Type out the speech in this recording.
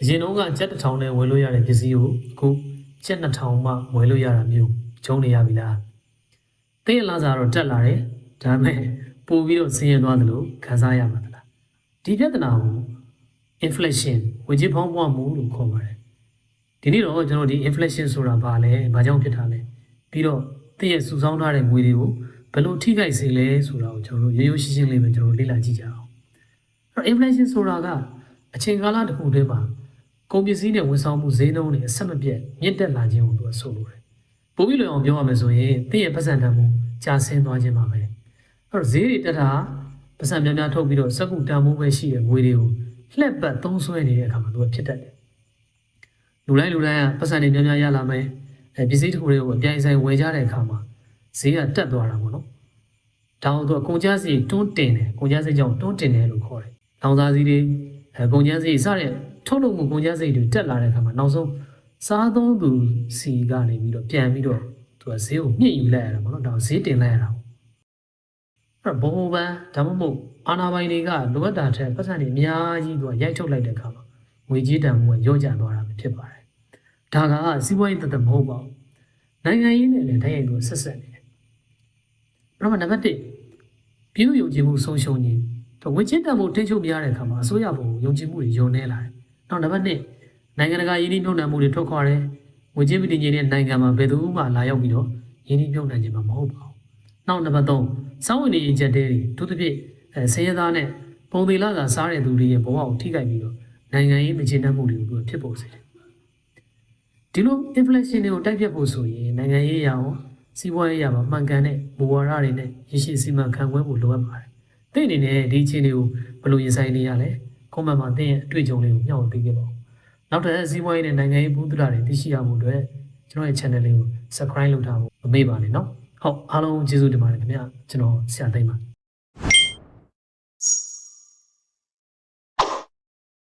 အရင်တုန်းကကျက်တစ်ထောင်နဲ့ဝယ်လို့ရတဲ့ပစ္စည်းကိုအခုကျက်နှစ်ထောင်မှဝယ်လို့ရတာမျိုးဂျုံနေရပြီလားသိရလားစားတော့တက်လာတယ်ဒါပေမဲ့ပို့ပြီးတော့ဆင်းရဲသွားသလိုခံစားရမှာသလားဒီပြဿနာကို inflation ဝေကြီးဖောင်းပွားမှုလို့ခေါ်ပါတယ်ဒီနေ့တော့ကျွန်တော်ဒီ inflation ဆိုတာဘာလဲဘာကြောင့်ဖြစ်တာလဲပြီးတော့တည့်ရဲ့စုဆောင်းထားတဲ့ငွေတွေကိုဘယ်လိုထိခိုက်စေလဲဆိုတာကိုကျွန်တော်တို့ရိုးရိုးရှင်းရှင်းလေးပဲကျွန်တော်တို့လေ့လာကြည့်ကြအောင်အဲ့တော့ inflation ဆိုတာကအချိန်ကာလတစ်ခုတည်းမှာ ကုန်ပစ္စည်းနဲ့ဝန်ဆောင်မှုဈေးနှုန်းတွေအဆက်မပြတ်မြင့်တက်လာခြင်းကိုသူကဆိုလိုတယ်ပိုပြီးလွယ်အောင်ပြောရမယ်ဆိုရင်တည့်ရဲ့ပတ်စံတန်မှုကျဆင်းသွားခြင်းပါပဲအဲ့တော့ဈေးတွေတက်တာပတ်စံများများထုတ်ပြီးတော့စက္ကူတန်မှုပဲရှိတဲ့ငွေတွေကိုလှက်ပတ်သုံးဆွဲနေတဲ့အခါမှာသူကဖြစ်တတ်တယ်လူတိုင်းလူတိုင်းကပတ်စံတွေများများရလာမယ်အဲပစ္စည်းတစ်ခုတွေကိုအပြိုင်ဆိုင်ဝယ်ကြတဲ့အခါမှာဈေးကတက်သွားတာပေါ့နော်ဒါအောင်သူကကုန်ကျစရိတ်တွန်းတင်တယ်ကုန်ကျစရိတ်ကြောင့်တွန်းတင်တယ်လို့ခေါ်တယ်လောင်စာစီတွေအဲကုန်ကျစရိတ်စတဲ့ ထုတ်လုပ်မှုကုန်ကျစရိတ်တွေတက်လာတဲ့အခါမှာနောက်ဆုံးစားသုံးသူစီကနေပြီးတော့ပြန်ပြီးတော့သူကဈေးကိုမြင့်ယူလိုက်ရတာပေါ့နော်ဒါကိုဈေးတင်လိုက်ရတာပေါ့အဲ့တော့ဘုံဘန်ဒါမှမဟုတ်အာနာပိုင်တွေကလိုအပ်တာထက်ပတ်စံတွေအများကြီးသူကရိုက်ထုတ်လိုက်တဲ့အခါမှာငွေကြေးတန်ဖိုးကရော့ကျသွားတာပဲဖြစ်ပါတယ်ဒါကစီးပွားရေးတသက်မဟုတ်ပါဘူးနိုင်ငံရေးနဲ့လည်းတိုက်ရိုက်လို့ဆက်ဆက်နေတယ်အဲ့တော့နံပါတ်1ပြည်သူယုံကြည်မှုဆုံးရှုံးခြင်းတော့ငွေကြေးတန်ဖိုးထိန်းချုပ်မရတဲ့အခါမှာအစိုးရဘုံယုံကြည်မှုတွေယုံနေလာတယ် နောက်နံပါတ်2နိုင်ငံတကာယင်းနှိမ့်နှံမှုတွေထွက်ခွာတယ်ငွေကြေးပြည်ကြီးတဲ့နိုင်ငံမှာဘယ်သူမှလာရောက်ပြီးတော့ယင်းနှိမ့်နှံခြင်းမှာမဟုတ်ပါဘူးနောက်နံပါတ်3စောင်းဝင်နေချက်တဲတွေသူတစ်ပြည့်အဲဆင်းရဲသားနဲ့ပုံသေးလာကစားတဲ့သူတွေရဲ့ဘဝကိုထိခိုက်ပြီးတော့နိုင်ငံရေးမကျေနပ်မှုတွေကိုသူကဖြစ်ပေါ်စေတယ်ဒီလို inflation တွေကိုတိုက်ပြတ်ဖို့ဆိုရင်နိုင်ငံရေးအရာရောစီးပွားရေးအရာမှာမှန်ကန်တဲ့မူဝါဒတွေနဲ့ရရှိစီမံခန့်ခွဲဖို့လိုအပ်ပါတယ်။တဲ့အနေနဲ့ဒီအခြေအနေကိုဘယ်လိုရင်ဆိုင်နေရလဲ။ comment မှာသင်ရဲ့အတွေ့အကြုံလေးကိုမျှဝေပေးခဲ့ပါဦး။နောက်ထပ်စီးပွားရေးနဲ့နိုင်ငံရေးဘုဒ္ဓတာတွေသိရှိရဖို့အတွက်ကျွန်တော်ရဲ့ channel လေးကို subscribe လုပ်ထားဖို့မမေ့ပါနဲ့နော်။ဟုတ်အားလုံးကျေးဇူးတင်ပါတယ်ခင်ဗျာ။ကျွန်တော်ဆရာသိမ်းပါ